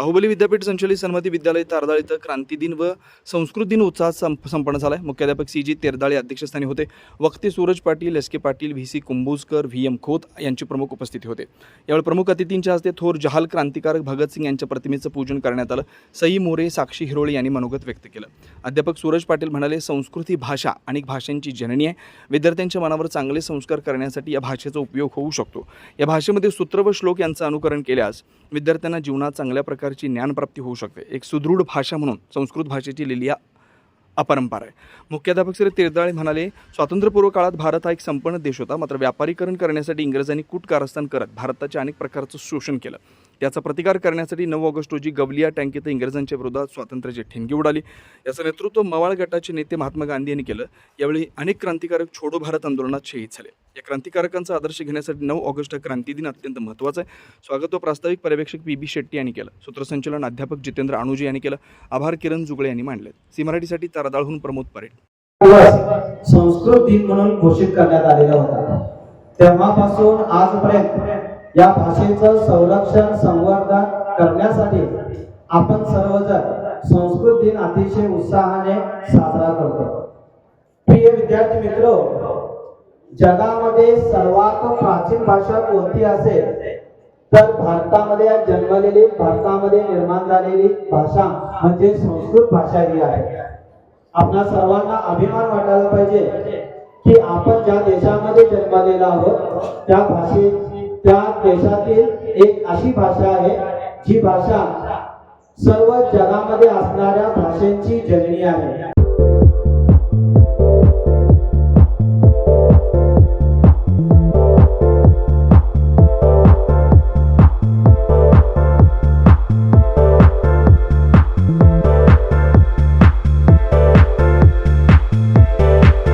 बाहुबली विद्यापीठ संचलित सन्मती विद्यालय तारदाळ इथं क्रांती दिन व संस्कृत दिन उत्साहात संप संपन्न झालाय मुख्याध्यापक सी जी तेरदाळे अध्यक्षस्थानी होते. वक्ते Suraj Patil S K Patil V C Kumbhojkar V M Khot यांची प्रमुख उपस्थिती होते. यावेळी प्रमुख अतिथींच्या हस्ते थोर जहाल क्रांतिकारक भगतसिंग यांच्या प्रतिमेचं पूजन करण्यात आलं. सई मोरे साक्षी हिरोळे यांनी मनोगत व्यक्त केलं. अध्यापक सूरज पाटील म्हणाले संस्कृत ही भाषा अनेक भाषांची जननी आहे. विद्यार्थ्यांच्या मनावर चांगले संस्कार करण्यासाठी या भाषेचा उपयोग होऊ शकतो. या भाषेमध्ये सूत्र व श्लोक यांचं अनुकरण केल्यास विद्यार्थ्यांना जीवनात चांगल्या प्रकारे प्रकारची ज्ञानप्राप्ती होऊ शकते. एक सुदृढ भाषा म्हणून संस्कृत भाषेची लिलिया अपरंपार आहे. मुख्याध्यापक श्री तिरदाळे म्हणाले स्वातंत्र्यपूर्व काळात भारत हा एक संपन्न देश होता. मात्र व्यापारीकरण करण्यासाठी इंग्रजांनी कूट कारस्थान करत भारताच्या अनेक प्रकारचं शोषण केलं. त्याचा प्रतिकार करण्यासाठी नऊ ऑगस्ट रोजी गवलिया टँकीत इंग्रजांच्या विरोधात स्वातंत्र्याची ठिणगी उडाली. याचं नेतृत्व मवाळ गटाचे नेते महात्मा गांधी यांनी केलं. यावेळी अनेक क्रांतिकारक छोडो भारत आंदोलनात शहीद झाले. या क्रांतिकारकांचा आदर्श घेण्यासाठी नऊ ऑगस्ट हा क्रांती दिन अत्यंत महत्त्वाचा आहे. स्वागत व प्रास्ताविक पर्यवेक्षक पी बी शेट्टी यांनी केलं. सूत्रसंचलन अध्यापक जितेंद्र अनुजे यांनी केलं. आभार किरण जुगळे यांनी मांडले सी मराठीसाठी तारदाळहून प्रमोद परेड. संस्कृत दिन म्हणून घोषित करण्यात आलेला होता. तेव्हापासून आजपर्यंत या भाषेचं संरक्षण संवर्धन करण्यासाठी आपण सर्वजण संस्कृत दिन अतिशय उत्साहाने साजरा करतो. प्रिय विद्यार्थी मित्र जगामध्ये सर्वात प्राचीन भाषा कोणती असेल? तर भारतामध्ये जन्मलेली भारतामध्ये निर्माण झालेली भाषा म्हणजे संस्कृत भाषा ही आहे. आपल्या सर्वांना अभिमान वाटायला पाहिजे की आपण ज्या देशामध्ये जन्मलेला आहोत त्या भाषे त्या देशातील एक अशी भाषा आहे जी भाषा सर्व जगामध्ये असणाऱ्या भाषांची जननी आहे.